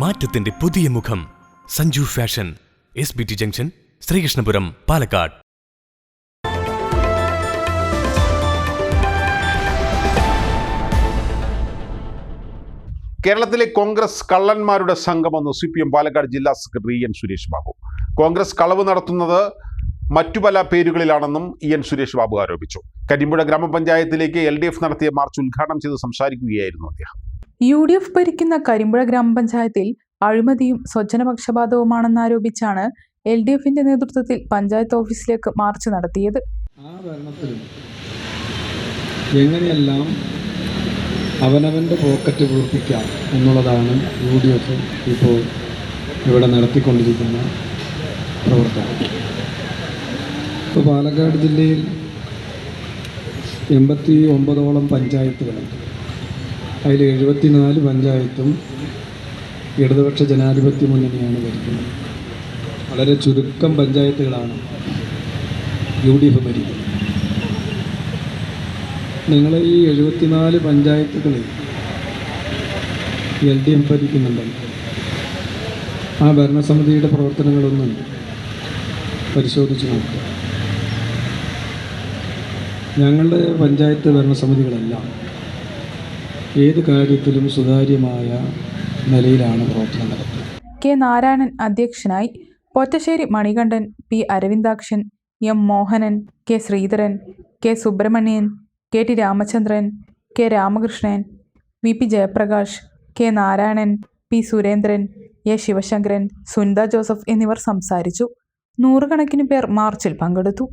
മാറ്റത്തിന്റെ പുതിയ മുഖം. Sanju fashion S B T junction Sreekrishnapuram Palakkad. കേരളത്തിലെ കോൺഗ്രസ് കള്ളന്മാരുടെ സംഘമെന്ന് സി പി എം പാലക്കാട് ജില്ലാ സെക്രട്ടറി എൻ സുരേഷ് ബാബു. കോൺഗ്രസ് കളവ് നടത്തുന്നത് മറ്റു പല പേരുകളിലാണെന്നും ഇ എൻ സുരേഷ് ബാബു ആരോപിച്ചു. കരിമ്പുഴ ഗ്രാമപഞ്ചായത്തിലേക്ക് എൽ ഡി എഫ് നടത്തിയ മാർച്ച് ഉദ്ഘാടനം ചെയ്ത് സംസാരിക്കുകയായിരുന്നു അദ്ദേഹം. യു ഡി എഫ് ഭരിക്കുന്ന കരിമ്പുഴ ഗ്രാമപഞ്ചായത്തിൽ അഴിമതിയും സ്വജനപക്ഷപാതവുമാണെന്നാരോപിച്ചാണ് എൽ ഡി എഫിന്റെ നേതൃത്വത്തിൽ പഞ്ചായത്ത് ഓഫീസിലേക്ക് മാർച്ച് നടത്തിയത്. ആ എങ്ങനെയെല്ലാം പോക്കറ്റ് പൂർത്തിക്കാം എന്നുള്ളതാണ് യു ഡി എഫ് ഇപ്പോൾ ഇവിടെ നടത്തിക്കൊണ്ടിരിക്കുന്ന പ്രവർത്തനം. ഇപ്പോൾ പാലക്കാട് ജില്ലയിൽ എൺപത്തി ഒമ്പതോളം പഞ്ചായത്തുകളുണ്ട്. അതിൽ എഴുപത്തിനാല് പഞ്ചായത്തും ഇടതുപക്ഷ ജനാധിപത്യ മുന്നണിയാണ് ഭരിക്കുന്നത്. വളരെ ചുരുക്കം പഞ്ചായത്തുകളാണ് യു ഡി എഫ് ഭരിക്കുന്നത്. നിങ്ങൾ ഈ എഴുപത്തിനാല് പഞ്ചായത്തുകളിൽ എൽ ഡി എഫ് ഭരിക്കുന്നുണ്ടല്ലോ ആ ഭരണസമിതിയുടെ പ്രവർത്തനങ്ങളൊന്നും പരിശോധിച്ച് നോക്കുക. ഞങ്ങളുടെ പഞ്ചായത്ത് ഭരണസമിതികളെല്ലാം ഏത് കാര്യത്തിലും സുതാര്യമായ നിലയിലാണ് പ്രവർത്തനം നടത്തുന്നത്. കെ. നാരായണൻ അധ്യക്ഷനായി Pottassery Manikandan P. Aravindakshan M. Mohanan K. Sreedharan K. Subramanian K. T. Ramachandran K. Ramakrishnan V. P. Jayaprakash K. Narayanan P. Surendran A. Sivasankaran Sunitha Joseph എന്നിവർ സംസാരിച്ചു. നൂറുകണക്കിന് പേർ മാർച്ചിൽ പങ്കെടുത്തു.